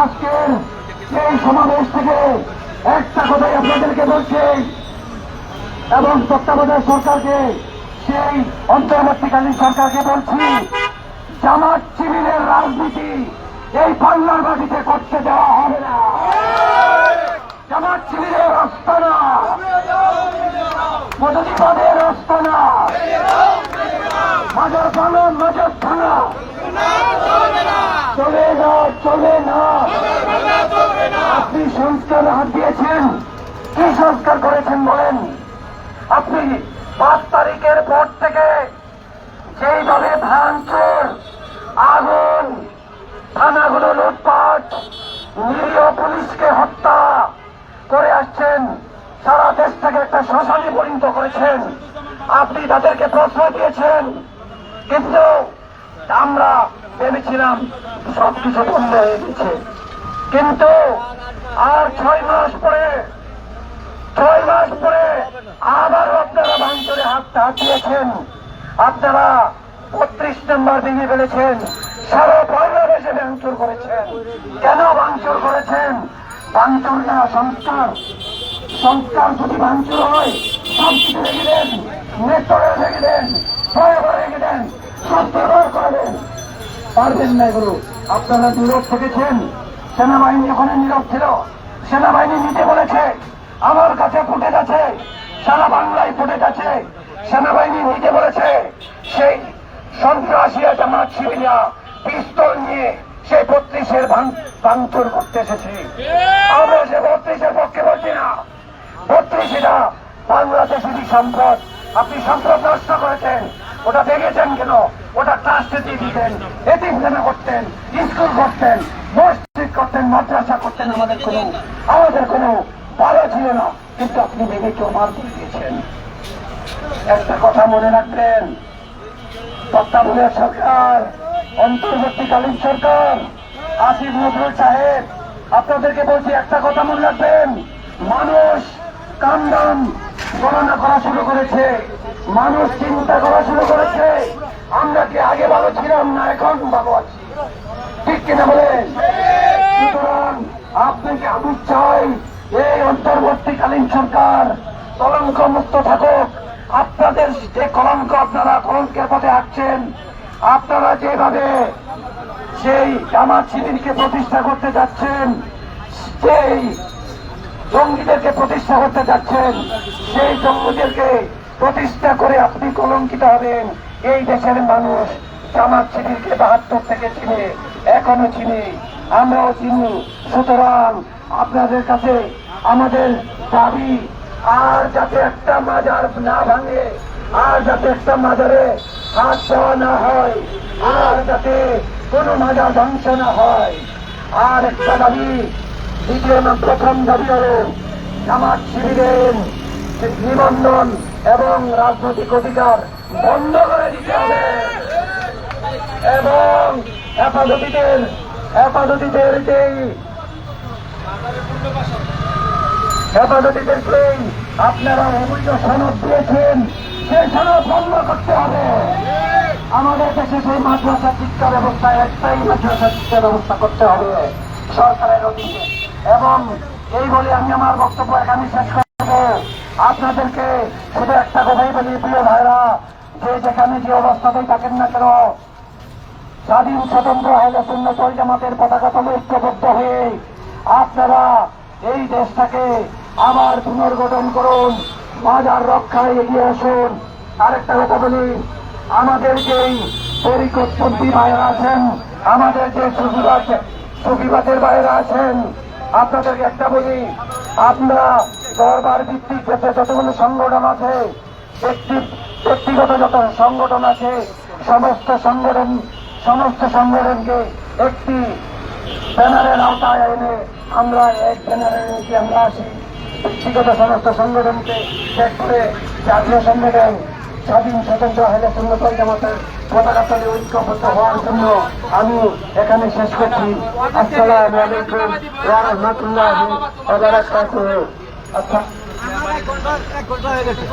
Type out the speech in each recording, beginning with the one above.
আজকের এই সমাবেশ থেকে একটা কথাই আপনাদেরকে বলছি, এবং তত্ত্বাবধায়ক সরকারকে, সেই অন্তর্বর্তীকালীন সরকারকে বলছি, জামাত শিবিরের রাজনীতি এই পাল্লার বাড়িতে করতে দেওয়া হবে না জামাত শিবিরের আস্তানা মদনীবাদের আস্তানা মাজার পালন মাজার থানা চলে না চলে না আপনি সংস্কার হাত দিয়েছেন। কি সংস্কার করেছেন বলেন? আপনি পাঁচ তারিখের পর থেকে যেইভাবে ভাঙচুর, আগুন, থানাগুলো লুটপাট, নিরীহ পুলিশকে হত্যা করে আসছেন, সারা দেশটাকে একটা শ্মশানে পরিণত করেছেন। আপনি তাদেরকে প্রশ্রয় দিয়েছেন, কিন্তু আমরা ভেবেছিলাম সবকিছু বন্ধ হয়ে গেছে। কিন্তু আর ছয় মাস পরে, ছয় মাস পরে আবারও আপনারা ভাঙচুরে হাত হাত দিয়েছেন আপনারা বত্রিশ নম্বর ভেঙে ফেলেছেন, সারা বাংলাদেশে ভাঙচুর করেছেন। কেন ভাঙচুর করেছেন? ভাঙচুর না, সংস্কার। সংস্কার যদি ভাঙচুর হয়, সব কিছু রেখে দেন মেট্রোরে রেখে দেন রেখে দেন স্বাস্থ্যকর করে দেন। পারবেন না এগুলো। আপনারা নীরব থেকেছেন সেনাবাহিনী ওখানে নীরব ছিল। সেনাবাহিনী নিতে বলেছে, আমার কাছে ফুটে আছে, সারা বাংলায় ফুটে আছে। সেনাবাহিনী নিতে বলেছে, সেই সন্ত্রাসীরা জামাত শিবিরা পিস্তল নিয়ে সেই বত্রিশের ভাঙচুর করতে এসেছে। আমরা সে বত্রিশের পক্ষে বলছি না। বত্রিশিরা বাংলাদেশেরই সম্পদ। আপনি সম্পদ নষ্ট করেছেন। ওটা দেখেছেন কেন? ওটা ট্রাস্টে দিয়ে দিতেন এতিমখানা করতেন, স্কুল করতেন, মসজিদ করতেন, মাদ্রাসা করতেন, আমাদের কোনো আমাদের কোনো ভালো ছিল না। কিন্তু আপনি ভেবে চোমার দিয়ে দিয়েছেন। একটা কথা মনে রাখবেন, তত্ত্বাবধায়ক সরকার, অন্তর্বর্তীকালীন সরকার, আসিফ নজরুল সাহেব, আপনাদেরকে বলছি একটা কথা মনে রাখবেন, মানুষ কান্দান গণনা করা শুরু করেছে। মানুষ চিন্তা করা শুরু করেছে। আমরা কি আগে ভালো ছিলাম না এখন ভালো আছি ঠিক কিনা বলেন? সুতরাং আপনাকে আমি চাই, এই অন্তর্বর্তীকালীন সরকার কলঙ্ক মুক্ত থাকুক। আপনাদের যে কলঙ্ক, আপনারা কলঙ্কের পথে হাঁটছেন। আপনারা যেভাবে সেই জামাত শিবিরকে প্রতিষ্ঠা করতে যাচ্ছেন, সেই জঙ্গিদেরকে প্রতিষ্ঠা করতে যাচ্ছেন, সেই জঙ্গিদেরকে প্রতিষ্ঠা করে আপনি কলঙ্কিত হবেন। এই দেশের মানুষ জামাত শিবিরকে বাহাত্তর থেকে চিনে, এখনও চিনি। আমরাও চিনি সুতরাং আপনাদের কাছে আমাদের দাবি, আর যাতে একটা মাজার না ভাঙে, আর যাতে একটা মাজারে হাত দেওয়া না হয়, আর যাতে কোনো মাজার ধ্বংস না হয়। আর একটা দাবি, দ্বিতীয় প্রথম দাবি হল জামাত শিবিরের নিবন্ধন এবং রাজনৈতিক অধিকার বন্ধ করে দিতে হবে। এবং হেফাজতিদের হেফাজতিদের যেই হেফাজতিদেরকেই আপনারা অবৈধ সনদ দিয়েছেন সেই সনদ বন্ধ করতে হবে। আমাদের দেশে সেই মাদ্রাসা শিক্ষা ব্যবস্থা, একটাই মাদ্রাসা শিক্ষা ব্যবস্থা করতে হবে সরকারের অধীনে। এবং এই বলে আমি আমার বক্তব্য এখানে শেষ করব। আপনাদেরকে শুধু একটা কথাই বলি, প্রিয় ভাইরা, যে যেখানে যে অবস্থাতেই থাকেন না কেন, স্বাধীন স্বতন্ত্র শূন্য চল জামাতের পতাকা তলে ঐক্যবদ্ধ হয়ে আপনারা এই দেশটাকে আবার পুনর্গঠন করুন, বাজার রক্ষায় এগিয়ে আসুন। আরেকটা কথা বলি, আমাদের যেই পরিকটপন্থী ভাইরা আছেন, আমাদের যে সুবিবাদ সুবিবাদের বাইরা আছেন, আপনাদেরকে একটা বলি, আপনারা দরবার ভিত্তিক দেশে যতগুলো সংগঠন আছে ব্যক্তি ব্যক্তিগত যত সংগঠন আছে, সমস্ত সংগঠন, সমস্ত সংগঠনকে একটি ব্যানারের আওতায় এনে আমরা এক ব্যানারের নিচে আমরা আসি। ব্যক্তিগত সমস্ত সংগঠনকে ত্যাগ করে জাতীয় সংগঠন, স্বাধীন স্বতন্ত্র হাইলে সুন্নতল জামাতের পতাকা তলে ঐক্যবদ্ধ হওয়ার জন্য আমি এখানে শেষ করছি। আসসালামু আলাইকুম রাহমাতুল্লাহি আচ্ছা এক ঘণ্টা এক ঘণ্টা হয়ে গেছে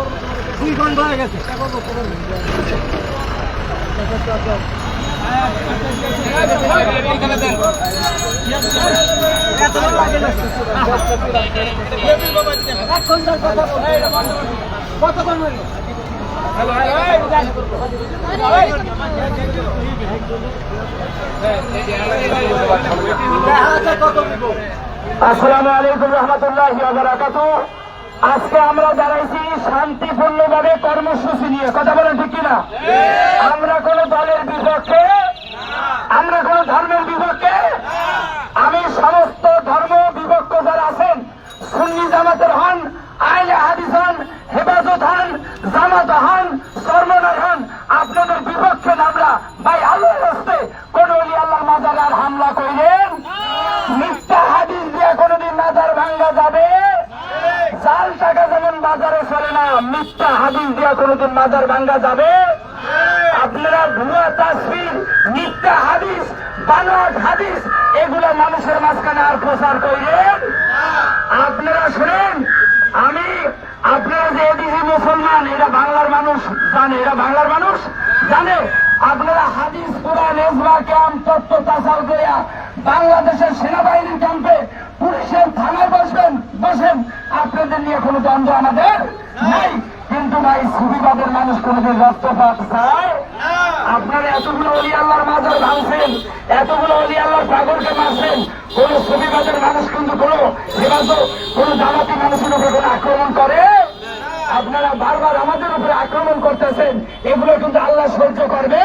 দুই ঘণ্টা হয়ে গেছে আসসালামু আলাইকুম রহমতুল্লাহ আজকে আমরা দাঁড়াইছি শান্তিপূর্ণভাবে কর্মসূচি নিয়ে। কথা বলেন ঠিক কিনা? আমরা কোন দলের বিপক্ষে, আমরা কোন ধর্মের বিপক্ষে, আমি সমস্ত ধর্ম বিপক্ষ যারা আছেন, সুন্নি জামাতের হন আইলে হাদিস হন, হেফাজত হন, জামাত হন সর্বনর হন, আপনাদের বিপক্ষে আমরা ভাই আল্লাহ কোন আল্লাহ মাজার আর হামলা করিলেন মিথ্যা হাদিস দিয়ে কোনদিন মাজার ভাঙ্গা যাবে জাল টাকা যেমন বাজারে চলে না, মিথ্যা হাদিস দিয়া কোনদিন বাজার ভাঙ্গা যাবে? আপনারা ভুয়া তাসবির মিথ্যা হাদিস, বানোয়াট হাদিস, এগুলো মানুষের মাঝখানে আর প্রচার করিলেন আপনারা শুনেন, আমি আপনারা যে এদিকে মুসলমান, এরা বাংলার মানুষ, জানে, এরা বাংলার মানুষ, জানে, আপনারা হাদিস, কোরআন, এজমা ক্যাম্প তত্ত্ব তাসাল করিয়া বাংলাদেশের সেনাবাহিনীর ক্যাম্পে পুলিশের থানায় বসবেন। বসেন আপনাদের নিয়ে কোনো দ্বন্দ্ব আমাদের নাই। কিন্তু ভাই সুবিধাদের মানুষ কোনোদিন রক্তপাত চায় আপনারা এতগুলো অলি আল্লাহর মাজার ভাঙছেন এতগুলো অলি আল্লাহর পাগলকে মারছেন কোন সুবিধাদের মানুষ কিন্তু কোন হেফাজত কোন জামাতি মানুষের উপরে কোন আক্রমণ করে? আপনারা বারবার আমাদের উপরে আক্রমণ করতেছেন এগুলো কিন্তু আল্লাহ সহ্য করবে।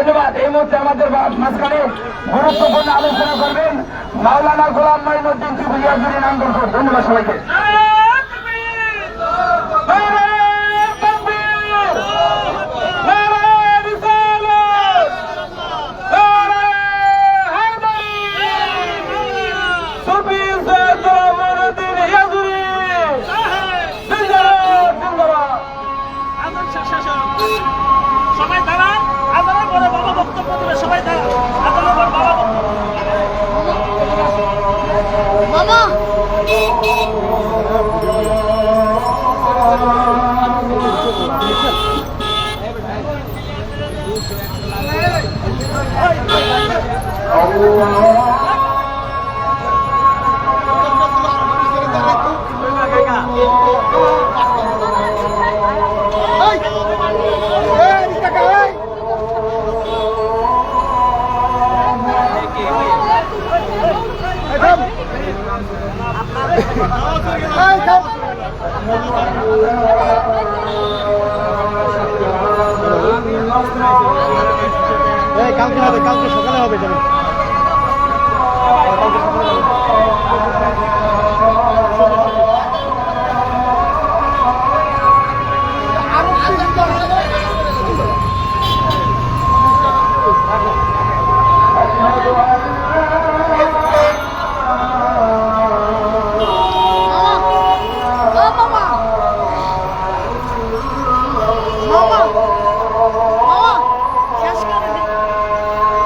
ধন্যবাদ। এই মুহূর্তে আমাদের মাঝখানে গুরুত্বপূর্ণ আলোচনা করবেন মাওলানা গোলাম মাইনুদ্দিন ত্রিপুরিয়াজুরি নাঙ্গলকর ধন্যবাদ সবাইকে। সবাই দাঁড়ান আদানের পরে বাবা বক্তব্য দেবে সবাই দাঁড়ান আদানের পর বাবা বক্তব্য কালকে হবে কালকে সকালে হবে যাবেন